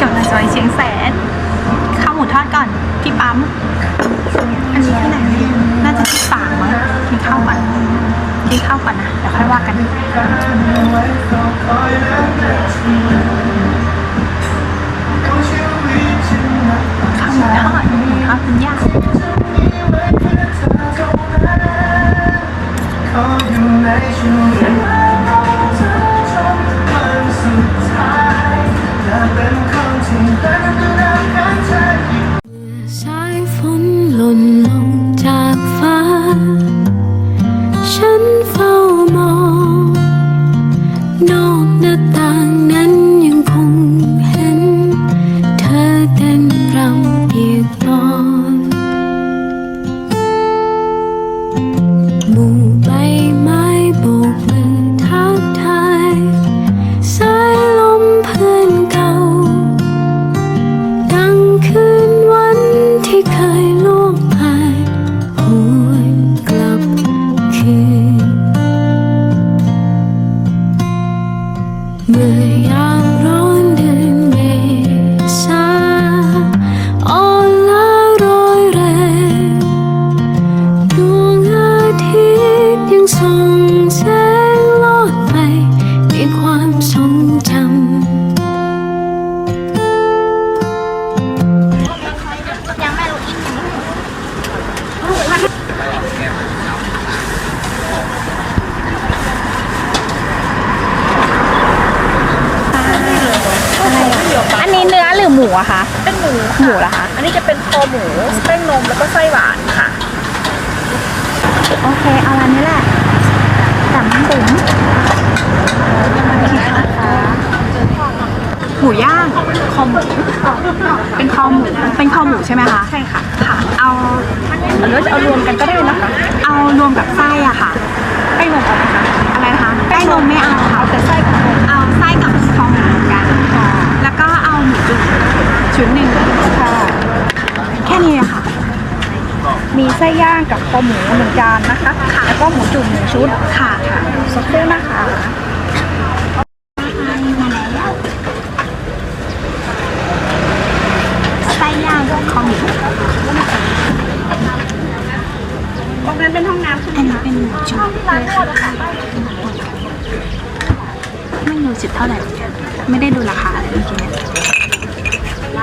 กำลังจอยเชียงแสน ข้าวหมูทอดก่อนที่ปั๊ม อันนี้ที่ไหนน่าจะที่ต่างมั้งกินข้าวก่อนกินข้าวก่อนนะ เดี๋ยวค่อยว่ากันข้าวหมูทอดหมูทอดเป็นย่าง Call you ดังคืนวันที่เคยล่วงผ่านหวนกลับคืน เมื่อยามร้อนเดือนเมษาอ่อนล้าโรยแรงดวงอาทิตย์ยังส่องแสง หรือหมูอะคะเป็นหมูหมูเหรอคะอันนี้จะเป็นคอหมูแป้งนมแล้วก็ไส้หวานค่ะ โอเคเอาร้านนี้แหละสามบุ๋มหมูย่างคอหมูเป็นคอหมูเป็นคอหมูใช่ไหมคะใช่ค่ะค่ะ เอาหรือว่าจะเอารวมกันก็ได้นะคะเอารวมกับไส้อะค่ะแป้งนมเอาไหมคะอะไรนะคะแป้งนมไม่เอาค่ะ ชุดหนึ่งค่ะ แค่นี้อะค่ะ มีไส้ย่างกับคอหมูหนึ่งจานนะคะค่ะแล้วก็หมูจุ่มหนึ่งชุดค่ะค่ะสักครู่นะคะไส้ย่างคอหมูตรงนั้นเป็นห้องน้ำใช่ไหมอันนี้เป็นหมูจุ่มไม่รู้สิบเท่าไหร่เหมือนกันไม่ได้ดูราคาเลยเมื่อกี้เนี่ยไส้ยืนมาผู้เป้าครับทำไมเหรอข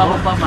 ำเลยม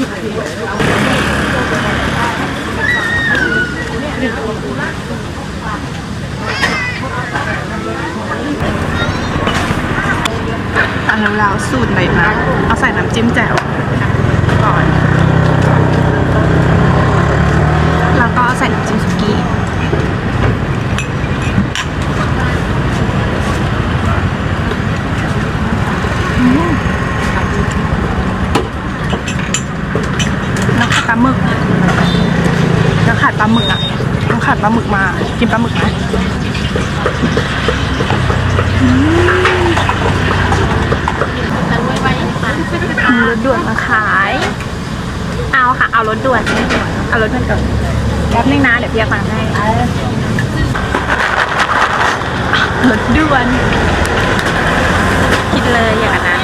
ตาลาวสูตรไหนมา เอาใส่น้ำจิ้มแจ่วก่อน แล้วก็ใส่น้ำจิ้มสุกี้ แลาดปลาหมึกแล้วขาดปลาหมึกอะต้องขาดปลาหมึกมา กินปลาหมึกไหมมีรถด่วนมาขาย เอาค่ะ เอารถด่วน เอารถด่วนก่อนแป๊บนึงนะ เดี๋ยวพี่จะฟังให้รถด่วนคิดเลยอย่างนั้น